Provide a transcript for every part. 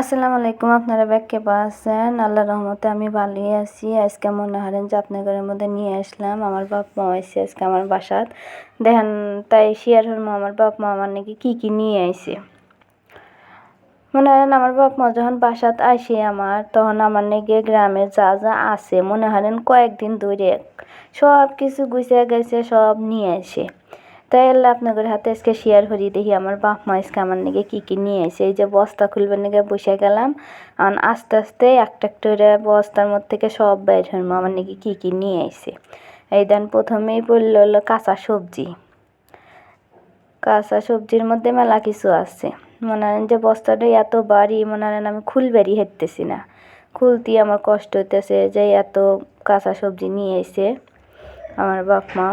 আসসালামু আলাইকুম, আপনারা ব্যাগকে পাচ্ছেন আল্লাহ রহমতে আমি ভালোই আছি। আজকে মনে হারেন যে আপনার ঘরের মধ্যে নিয়ে আসলাম আমার বাপ মা আইসে আজকে আমার বাসাত দেখেন, তাই শেয়ার হরমো আমার বাপ মা আমার নাকি কী কী নিয়ে আইছে। মনে হারেন আমার বাপ মা যখন বাসাত আসে আমার, তখন আমার নাকি গ্রামে যা যা আছে, মনে হারেন কয়েকদিন ধরে সব কিছু গুছিয়ে গেছে সব নিয়ে আসে। তাই আল্লাহ আপনাদের হাতে আজকে শেয়ার করি, দেখি আমার বাপ মা আজকে আমার নাকি কী কী নিয়ে এসে এই যে বস্তা খুলবার নাকি বসে গেলাম আর আস্তে আস্তে একটা একটা বস্তার মধ্যে থেকে সব বের হইম, আমার নাকি কী কী নিয়ে এসে এই দেন প্রথমেই বলল হলো কাঁচা সবজি। কাঁচা সবজির মধ্যে মেলা কিছু আছে। মনে হয় যে বস্তাটা এত বাড়ি, মনে হয় আমি খুলবেরই হেঁটতেছি না। খুলতে আমার কষ্ট হইতেছে যে এত কাঁচা সবজি নিয়ে এসে আমার বাপ মা।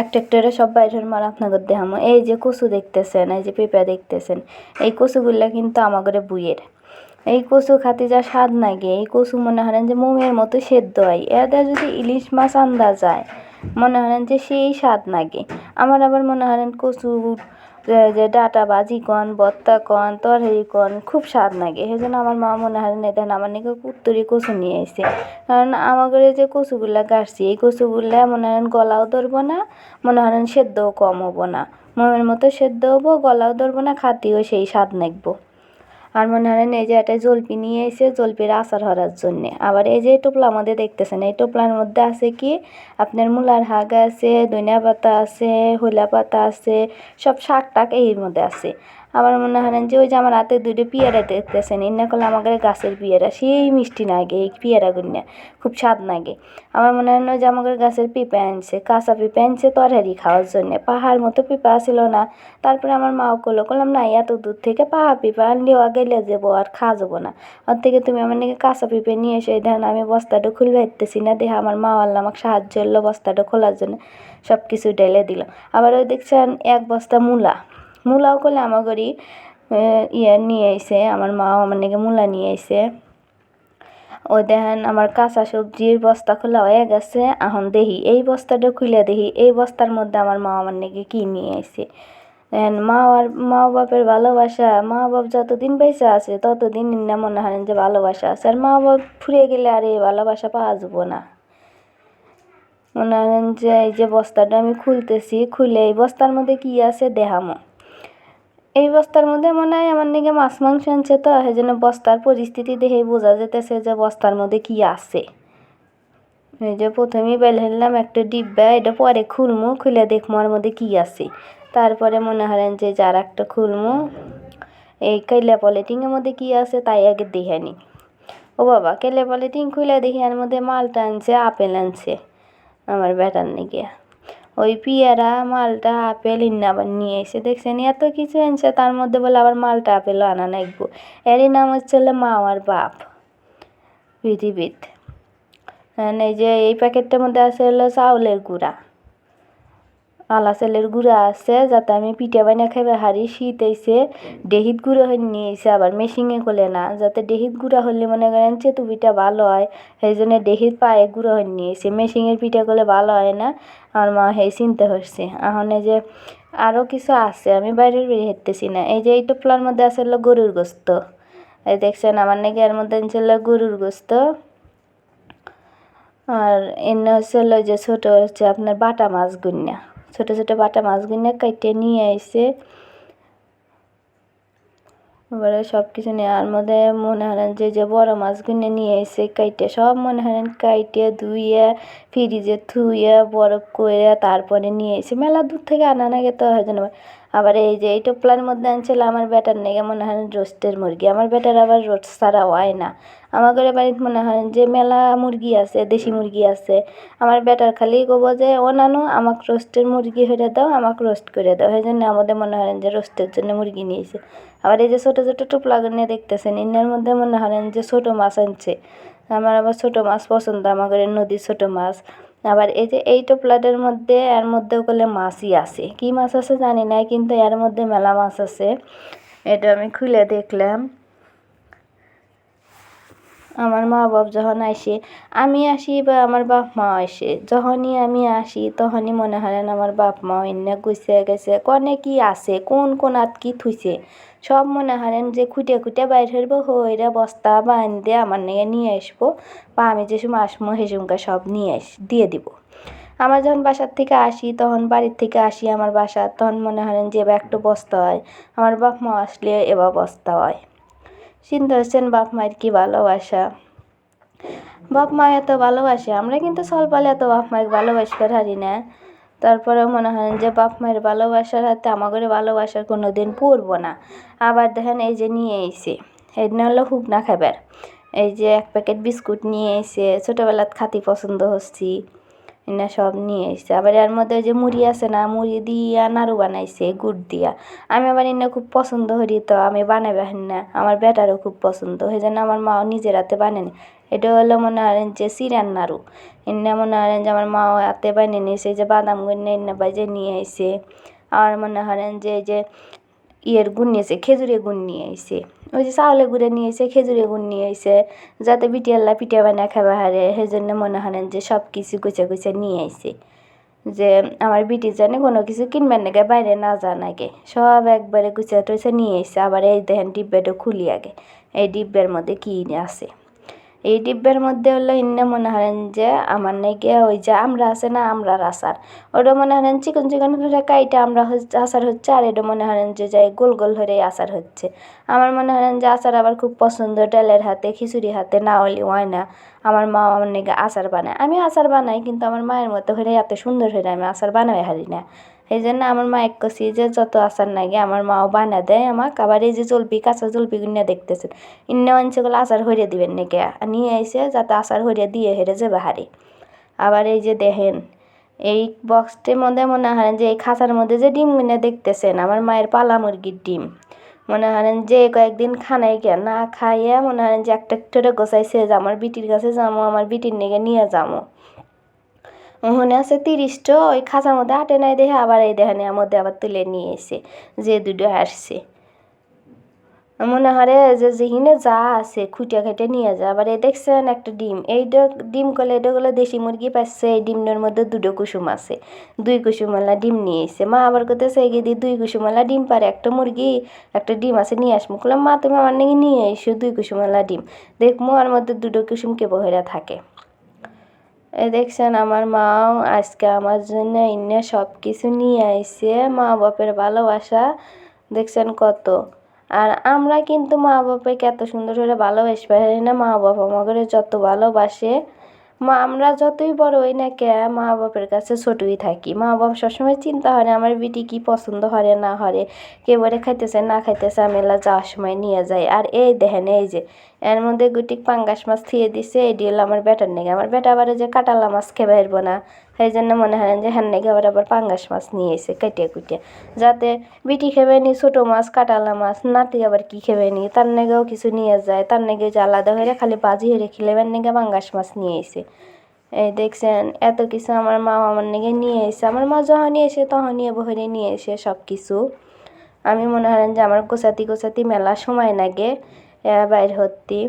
একটা একটা সব বাইরের মাল আপনাদের দেখামো। এই যে কচু দেখতেছেন, এই যে পেঁপে দেখতেছেন, এই কচুগুলা কিন্তু আমাদের বুয়ের। এই কচু খাতে যা স্বাদ নাগে, এই কচু মনে হয় যে মোমের মতো সেদ্ধ হয়। এদের যদি ইলিশ মাছ আন্দা যায় মনে হয় যে সেই স্বাদ নাগে। আমার আবার মনে হয় কচু যে ডাটা বাজি কন, বত্তা কন, তরহেরি কন, খুব স্বাদ লাগে। সেই জন্য আমার মা মনে হয়, না, দেন আমার নাকি উত্তরি কচু নিয়ে আসছে কারণ আমাদের যে কচুগুলা গাড়ছি, এই কচুগুলা মনে হয় গলাও ধরবো না, মনে হয় সেদ্ধও কম হব না। মনের মতো সেদ্ধ হব, গলাও ধরবো না, খাতিও সেই স্বাদ নাকবো। আর মনে হয় এই যে একটা জলপি নিয়ে এসে জলপির আচার হওয়ার জন্য। আবার এই যে টোপলা মধ্যে দেখতেছেন, এই টোপলার মধ্যে আছে কি? আপনার মূলার হাগ আছে, ধনিয়া পাতা আছে হোলা পাতা আছে, সব শাক টাক এর মধ্যে আছে। আবার মনে হয় যে ওই যে আমার হাতে দুটো পেয়ারা দেখতেছেন, এনে করলে আমাদের গাছের পেয়ারা। সেই মিষ্টি লাগে এই পেয়ারা গুন্না খুব স্বাদ নাগে। আমার মনে হয় যে আমাদের গাছের পেঁপে আনছে, কাঁচা পেঁপে আনছে তরকারি খাওয়ার জন্য। পাহাড় মতো পেঁপে আসিল না। তারপরে আমার মাও করল করলাম না, এত দূর থেকে পাহা পেঁপে আনলেও গেলে যাব আর খাওয়া যাব না। ওর থেকে তুমি আমার নাকি কাঁচা পেঁপে নিয়ে এসে, এই দেখেন আমি বস্তাটা খুলবে পারতেছি না। দেখে আমার মা আল্লাহ আমাকে সাহায্য করল বস্তাটা খোলার জন্য। সব কিছু ঢেলে দিল। আবার ওই দেখছেন, এক বস্তা মূলা। মূলাও করলে আমার ঘরে ইয়ে নিয়ে আইসে আমার মা আমার নাকি মূলা নিয়ে আইসে ওই দেখেন আমার কাঁচা সবজির বস্তা খোলা হয়ে গেছে এখন দেখি, এই বস্তাটা খুলে দেখি, এই বস্তার মধ্যে আমার মা আমার নাকি কী নিয়ে আইসে দেখেন মা আর মা বাপের ভালোবাসা, মা বাপ যতদিন বেঁচে আছে ততদিন না মনে হয় যে ভালোবাসা আছে, আর মা বাপ ফুরে গেলে আর এই ভালোবাসা পাওয়া যাব না। মনে হয় যে এই যে বস্তাটা আমি খুলতেছি, খুলে এই বস্তার মধ্যে কী আছে দেখামো। এই বস্তার মধ্যে মনে হয় আমার নাকি মাছ মাংস আনছে তো সেই জন্য বস্তার পরিস্থিতি দেখেই বোঝা যেতেছে যে বস্তার মধ্যে কি আছে। এই যে প্রথমেই বেল হেললাম একটা ডিব্বা, এটা পরে খুলমু, খুলে দেখব আর মধ্যে কি আছে। তারপরে মনে হয় যে যার একটা খুলমু, এই কাইলা পলিটিংয়ের মধ্যে কি আছে তাই আগে দেখে নি। ও বাবা কেলে পলিটিং খুলে দেখি আর মধ্যে মালটা আনছে, আপেল আনছে, আমার বেটার নাকি ওই পিয়ারা, মালটা, আপেল ইন্না আবার নিয়ে এসে দেখছেন, এত কিছু আনছে তার মধ্যে বলে আবার মালটা, আপেলও আনা নাকবো এরই নাম হচ্ছে মা আর বাপ, পৃথিবীত। এই যে এই প্যাকেটটার মধ্যে আছে হলো চাউলের গুঁড়া। আলা চালের গুঁড়া আছে, যাতে আমি পিঠা বানিয়ে খাইবে হারি শীত আইছে ডেহিত গুঁড়ো হয়ে নিয়েছে আবার মেশিনে খোলে না, যাতে ডেহিত গুঁড়া হলে মনে করেন চেতু পিঠা ভালো হয়, সেই জন্য ডেহিত পায়ে গুঁড়ো হয়ে নিয়েছে মেশিনের পিঠা করলে ভালো হয় না, আমার মা সেই চিনতে হচ্ছে এখন যে আরও কিছু আছে, আমি বাইরের বেরিয়ে হেঁটতেছি না, এই যে এই টোপলার মধ্যে আছে হলো গরুর গোস্ত, এই দেখছেন আমার নাকি এর মধ্যে হলো গরুর গোস্ত, আর এনে হচ্ছে হলো যে ছোটো হচ্ছে আপনার বাটা মাছ গুন্না ছোটো ছোটো বাটা মাছগুলো কাইটে নিয়ে আইসে এবারে সব কিছু নেওয়ার মধ্যে মনে হয় যে যে বড় মাছগুলো নিয়ে এসে কাইটে সব মনে হয় কাইটে ধুইয়ে, ফ্রিজে থুইয়ে, বরফ করে তারপরে নিয়ে এসে মেলা দূর থেকে আনা না গেতে হয় যেন। আবার এই যে, এই টোপলার মধ্যে আনছিল আমার বেটার নেগে মনে হয় রোস্টের মুরগি। আমার বেটার আবার রোস্ট ছাড়া হয় না। আমার ঘরে বাড়িতে মনে হয় যে মেলা মুরগি আছে, দেশি মুরগি আছে। আমার বেটার খালি কব যে, ও নানু, আমাকে রোস্টের মুরগি হয়ে দাও, আমাকে রোস্ট করে দাও। সেই জন্য আমাদের মনে হয় যে রোস্টের জন্য মুরগি নিয়েছে। আবার এই যে ছোটো ছোটো টোপলা নিয়ে দেখতেছেন, ইনার মধ্যে মনে হয় যে ছোটো মাছ আনছে। আমার আবার ছোটো মাছ পছন্দ আমার ঘরে নদীর ছোটো মাছ। আবার এই যে এই টোপলাটার মধ্যে, এর মধ্যেও করলে মাছই আছে। কি মাছ আছে জানি না কিন্তু এর মধ্যে মেলা মাছ আছে। এটা আমি খুলে দেখলাম। আমার মা বাপ যখন আসে, আমি আসি বা আমার বাপ মা আসে। যখনই আমি আসি, তখনই মনে হয় আমার বাপ মা অন্য গুছে। গেছে কনে কি আছে? কোন কোন আত কি থুইছে? সব মনে হারেন যে খুঁটে খুঁটে বাইর হইব, হইরা বস্তা বান দিয়ে আমার নিয়ে নিয়ে আসব। বা আমি যে সময় আসব, সে সময় সব নিয়ে আস, দিয়ে দিব। আমার যখন বাসার থেকে আসি, তখন বাড়ির থেকে আসি আমার বাসা তখন মনে হয় যে এবার একটু বস্তা হয়। আমার বাপ মা আসলে এবার বস্তা হয়। চিন্তা করছেন বাপ মায়ের কি ভালোবাসা? বাপ মা এত ভালোবাসে, আমরা কিন্তু সলপালে এত বাপ মায়ের ভালোবাসতে পারি না। তারপরে মনে হয় যে বাপ মায়ের ভালোবাসার হাতে আমাদের ভালোবাসার কোনো দিন পড়ব না। আবার দেখেন এই যে নিয়ে এসে এদিন হলো হুকনা খাবার। এই যে এক প্যাকেট বিস্কুট নিয়ে এসে ছোটোবেলাত খাতি পছন্দ হচ্ছি। এনে সব নিয়ে এসছে আবার এর মধ্যে ওই যে মুড়ি আছে না, মুড়ি দিয়া নাড়ু বানাইছে, গুড় দিয়া। আমি আবার এনে খুব পছন্দ করি তো, আমি বানাবে না আমার বেটারও খুব পছন্দ সেই জন্য আমার মাও নিজের হাতে বানানি এটা হলো মনে হয় যে সিরান নাড়ু। এনে মনে হয় যে আমার মাও হাতে বানিয়ে নিয়েছে যে বাদাম গুড় এনে বাজে নিয়ে এসে আর মনে হয় যে যে ইয়ের গুড় নিয়েছে খেজুরের গুড় নিয়ে এসে ওই যে চাউলে গুঁড়ে নিয়ে এসে খেজুরে গুড় নিয়ে এসে যাতে বিটিয়াল্লা পিঠা বানা খাবা হারে সেই জন্য মনে হয় যে সব কিছু গুছে গুছে নিয়ে আইসি যে আমার বিটি জানে কোনো কিছু কিনবেন নাকি বাইরে না যান আগে। সব একবারে গুছিয়ে টুছে নিয়ে এসে আবার এই দেখেন ডিব্বাটা খুলি আগে। এই ডিব্বার মধ্যে কী আছে? এই ডিব্বার মধ্যে হলো ইন্নে মনে হয় যে, আমার নাকি ওই যে আমরা আছে না, আমরার আচার। ওটা মনে হয় চিকন চিকন করে কাইটা আমরা আচার হচ্ছে, আর এটা মনে হয় যে যাই গোল গোল হয়ে আচার হচ্ছে। আমার মনে হয় যে, আচার আবার খুব পছন্দ ডালের হাতে, খিচুড়ি হাতে, না হলে হয় না। আমার মা আমার নাকি আচার বানায়। আমি আচার বানাই, কিন্তু আমার মায়ের মতো হয়ে এত সুন্দর হয়ে আমি আচার বানাই হারি না। এই জন্য আমার মা এক কষি যে যত আচার নাগে আমার মাও বানা দেয় আমাকে, আবার এই যে জলপি, কাঁচা জলপি গুনিয়া দেখতেছেন। ইন্নে অঞ্চলগুলো আচার হরিয়ে দিবেন নাকি? নিয়ে এসে যাতে আচার হরিয়ে দিয়ে হেরে যে বাহারে আবার এই যে দেখেন, এই বক্সটির মধ্যে মনে হয় যে এই খাঁচার মধ্যে যে ডিম গুনে দেখতেছেন, আমার মায়ের পালা মুরগির ডিম। মনে হয় যে কয়েকদিন খানাই গিয়া না খাইয়া মনে হয় যে একটা একটা গোছাইছে যে আমার বিটির কাছে যাব আমার বিটির নিকে নিয়ে যাব ওখানে আছে তিরিশটা ওই খাঁচার মধ্যে আটে নাই দেখে আবার এই দেখানের মধ্যে আবার তুলে নিয়ে এসে যে দুটো আসছে। মনে হয় যে যেখানে যা আছে খুঁটিয়া খেটে নিয়ে যা, আবার এই দেখছেন একটা ডিম এইটা ডিম করলে এটা করলে দেশি মুরগি পাচ্ছে, এই ডিমের মধ্যে দুটো কুসুম আছে, দুই কুসুমওয়ালা ডিম নিয়ে এসে, মা আবার করতেছে এগিয়ে দিয়ে দুই কুসুমওয়ালা ডিম পারে, একটা মুরগি, একটা ডিম আছে নিয়ে আসব বললাম মা, তুমি আমার নাকি নিয়ে এসো দুই কুসুমওয়ালা ডিম দেখব আর মধ্যে দুটো কুসুম কে বহেরা থাকে। এ দেখছেন, আমার মাও আজকে আমার জন্য ইন্নে সব কিছু নিয়ে আইসে মা বাপের ভালোবাসা। দেখছেন কত। আর আমরা কিন্তু মা বাবাকে এত সুন্দর করে ভালোবাসি না মা বাবা আমাদের যত ভালোবাসে। মা, আমরা যতই বড় হই না কে মা বাপের কাছে ছোটই থাকি। মা বাপ সবসময় চিন্তা হয় আমার বিটি কি পছন্দ হরে না হরে কে বলে খাইতেছে, না খাইতেছে, আমি এলা যাওয়ার সময় নিয়ে যাই। আর এই দেখেন, এই যে, এর মধ্যে গুটিক পাঙ্গাস মাছ থিয়ে দিছে, এটি হলো আমার বেটার নেগে। আমার বেটা আবার যে কাটালা মাছ খেয়ে বেরবো না। সেই জন্য মনে হয় যে হ্যান নাকি আবার আবার পাঙ্গাস মাছ নিয়ে এসে কেটে কুটে যাতে বিটি খেবে নি, ছোটো মাছ, কাটালা মাছ, নাতি আবার কি খেবে নি, তার নেগেও কিছু নিয়ে যায়, তার নেগে যে আলাদা হয়ে খালি বাজি হয়ে খেলেবেন নেগে পাঙ্গাস মাছ নিয়ে এসে। এই দেখছেন, এত কিছু আমার মা আমার নেগে নিয়ে এসে, আমার মা যখনই এসে তখনই বহরে নিয়ে এসে সব কিছু আমি মনে হয় যে আমার গোছাতি গোছাতি মেলা সময় লাগে বাইর হতি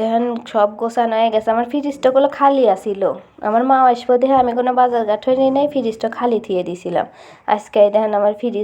দেখেন সব গোসা হয়ে গেছে। আমার ফ্রিজটাগুলো খালি আসিল আমার মা আসব দেখে আমি কোনো বাজার ঘাট হয়ে নাই ফ্রিজটা খালি থিয়ে দিছিলাম। আজকে দেখেন আমার ফ্রিজ